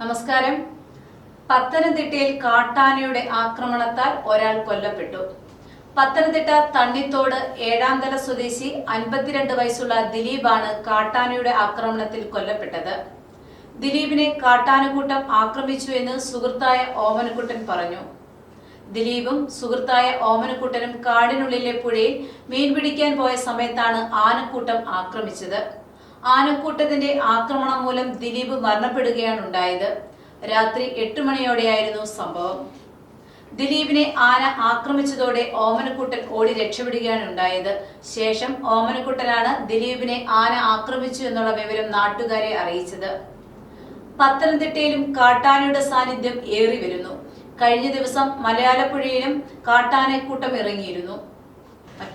നമസ്കാരം. പത്തനംതിട്ടയിൽ കാട്ടാനയുടെ ആക്രമണത്താൽ ഒരാൾ കൊല്ലപ്പെട്ടു. പത്തനംതിട്ട തണ്ണിത്തോട് ഏഴാന്തല സ്വദേശി അൻപത്തിരണ്ട് വയസ്സുള്ള ദിലീപാണ് കാട്ടാനയുടെ ആക്രമണത്തിൽ കൊല്ലപ്പെട്ടത്. ദിലീപിനെ കാട്ടാനക്കൂട്ടം ആക്രമിച്ചു എന്ന് സുഹൃത്തായ ഓമനക്കുട്ടൻ പറഞ്ഞു. ദിലീപും സുഹൃത്തായ ഓമനക്കുട്ടനും കാടിനുള്ളിലെ പുഴയിൽ മീൻ പിടിക്കാൻ പോയ സമയത്താണ് ആനക്കൂട്ടം ആക്രമിച്ചത്. ആനക്കൂട്ടത്തിന്റെ ആക്രമണം മൂലം ദിലീപ് മരണപ്പെടുകയാണ് ഉണ്ടായത്. രാത്രി എട്ട് മണിയോടെയായിരുന്നു സംഭവം. ദിലീപിനെ ആന ആക്രമിച്ചതോടെ ഓമനക്കുട്ടൻ ഓടി രക്ഷപ്പെടുകയാണ് ഉണ്ടായത്. ശേഷം ഓമനക്കുട്ടനാണ് ദിലീപിനെ ആന ആക്രമിച്ചു എന്നുള്ള വിവരം നാട്ടുകാരെ അറിയിച്ചത്. പത്തനംതിട്ടയിലും കാട്ടാനയുടെ സാന്നിധ്യം ഏറി വരുന്നു കഴിഞ്ഞ ദിവസം മലയാളപ്പുഴയിലും കാട്ടാനക്കൂട്ടം ഇറങ്ങിയിരുന്നു.